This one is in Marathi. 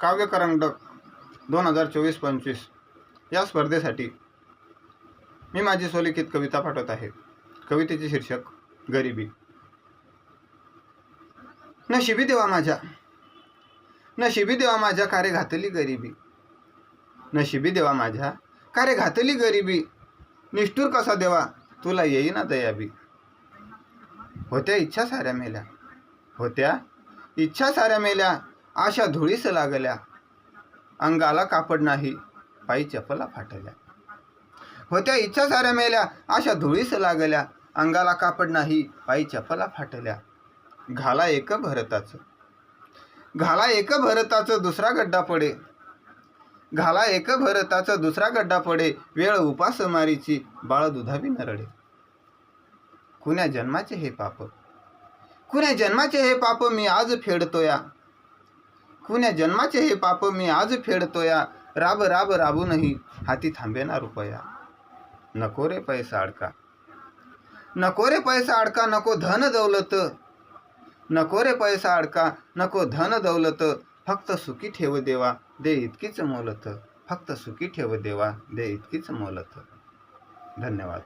काव्य करंडक दोन हजार चोवीस पंचवीस या स्पर्धेसाठी मी माझी सोलिखित कविता पाठवत आहे. कवितेचे शीर्षक गरिबी. नशिबी देवा माझ्या. नशिबी देवा माझ्या कार्य घातली गरिबी. नशिबी देवा माझ्या कार्य घातली गरिबी. निष्ठूर कसा देवा तुला येईना दयाबी. होत्या इच्छा साऱ्या मेल्या. होत्या इच्छा साऱ्या मेल्या आशा धुळीस लागल्या. अंगाला कापड नाही पायी चपला फाटल्या. होत्या इच्छा साऱ्या मेल्या आशा धुळीस लागल्या. अंगाला कापड नाही पायी चपला फाटल्या. घाला एक भरताचं. घाला एक भरताचं दुसरा गड्डा पडे. घाला एक भरताचं दुसरा गड्डा पडे. वेळ उपास मारीची बाळ दुधावी नरडे. कुण्या जन्माचे हे पाप? कुण्या जन्माचे हे पाप मी आज फेडतोया? कुण्या जन्माचे हे पाप मी आज फेडतोया? राब राब राबूनही हाती थांबेना रुपया. नको रे पैसा अडका. नको रे पैसा अडका नको धन दौलत. नको रे पैसा अडका नको धन दौलत. फक्त सुखी ठेव देवा दे इतकीच मोलत. फक्त सुखी ठेव देवा दे इतकीच मोलत. धन्यवाद.